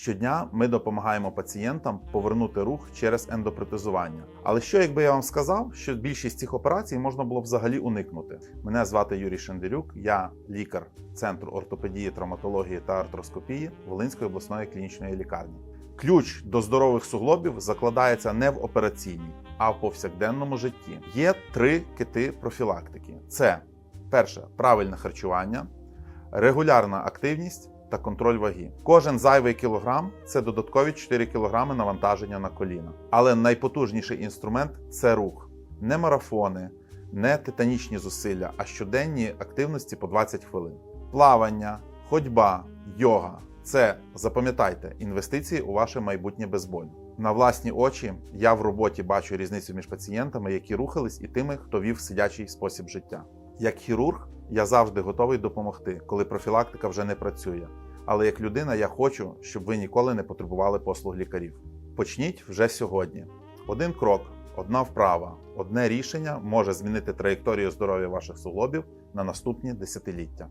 Щодня ми допомагаємо пацієнтам повернути рух через ендопротезування. Але що якби я вам сказав, що більшість цих операцій можна було б взагалі уникнути? Мене звати Юрій Шендерюк, я лікар Центру ортопедії, травматології та артроскопії Волинської обласної клінічної лікарні. Ключ до здорових суглобів закладається не в операційній, а в повсякденному житті. Є три кити профілактики: це перше правильне харчування, регулярна активність та контроль ваги. Кожен зайвий кілограм це додаткові 4 кілограми навантаження на коліна. Але найпотужніший інструмент це рух, не марафони, не титанічні зусилля, а щоденні активності по 20 хвилин. Плавання, ходьба, йога це запам'ятайте інвестиції у ваше майбутнє безболю. На власні очі я в роботі бачу різницю між пацієнтами, які рухались, і тими, хто вів сидячий спосіб життя. Як хірург, я завжди готовий допомогти, коли профілактика вже не працює. Але як людина, я хочу, щоб ви ніколи не потребували послуг лікарів. Почніть вже сьогодні. Один крок, одна вправа, одне рішення може змінити траєкторію здоров'я ваших суглобів на наступні десятиліття.